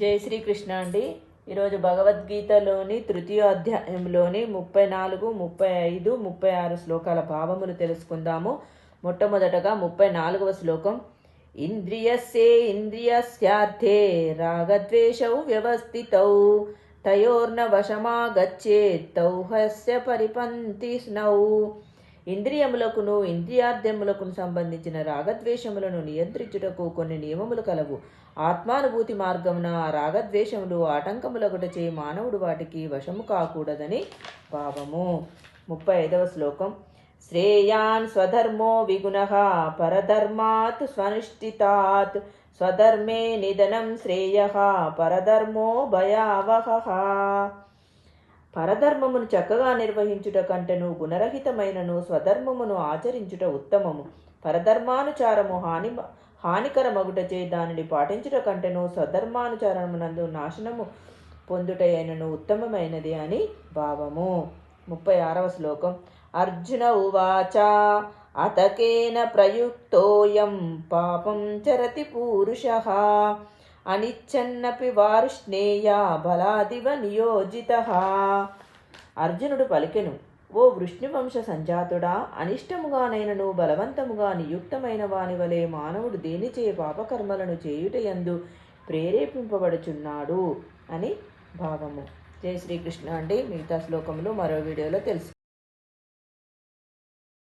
జై శ్రీకృష్ణ అండి. ఈరోజు భగవద్గీతలోని తృతీయ అధ్యాయంలోని ముప్పై నాలుగు ముప్పై ఐదు ముప్పై ఆరు శ్లోకాల భావములు తెలుసుకుందాము. మొట్టమొదటగా ముప్పై నాలుగవ శ్లోకం. ఇంద్రియస్యే ఇంద్రియస్యార్థే రాగద్వేషౌ వ్యవస్థితౌ తయోర్న వశమాగచ్చేత్ తౌహస్య పరిపంతి స్నౌ ఇంద్రియములకును ఇంద్రియార్థములకును సంబంధించిన రాగద్వేషములను నియంత్రించుటకు కొన్ని నియమములు కలవు. ఆత్మానుభూతి మార్గమున ఆ రాగద్వేషములు ఆటంకములగుటచే మానవుడు వాటికి వశము కాకూడదని భావము. ముప్పై ఐదవ శ్లోకం. శ్రేయాన్ స్వధర్మో విగుణ పరధర్మాత్ స్వనిష్ఠితాత్ స్వధర్మే నిధనం శ్రేయ పరధర్మో భయావహ. పరధర్మమును చక్కగా నిర్వహించుట కంటెను గుణరహితమైనను స్వధర్మమును ఆచరించుట ఉత్తమము. పరధర్మానుచారము హాని హానికరమగుటచే దానిని పాటించుట కంటెను స్వధర్మానుచారమునందు నాశనము పొందుటైనను ఉత్తమమైనది అని భావము. ముప్పై ఆరవ శ్లోకం. అర్జున ఉవాచ అతకేన ప్రయుక్తోయం పాపం చరతి పూరుష. అనిచ్చన్నపి వారుష్ణేయ బలాదివ నియోజిత. అర్జునుడు పలికెను ఓ వృష్ణివంశ సంజాతుడా అనిష్టముగానైనను బలవంతముగా నియుక్తమైన వాని వలె మానవుడు దేనిచే పాపకర్మలను చేయుటయందు ప్రేరేపింపబడుచున్నాడు? అని భావము. జై శ్రీకృష్ణ అండి. మిగతా శ్లోకములు మరో వీడియోలో తెలుసు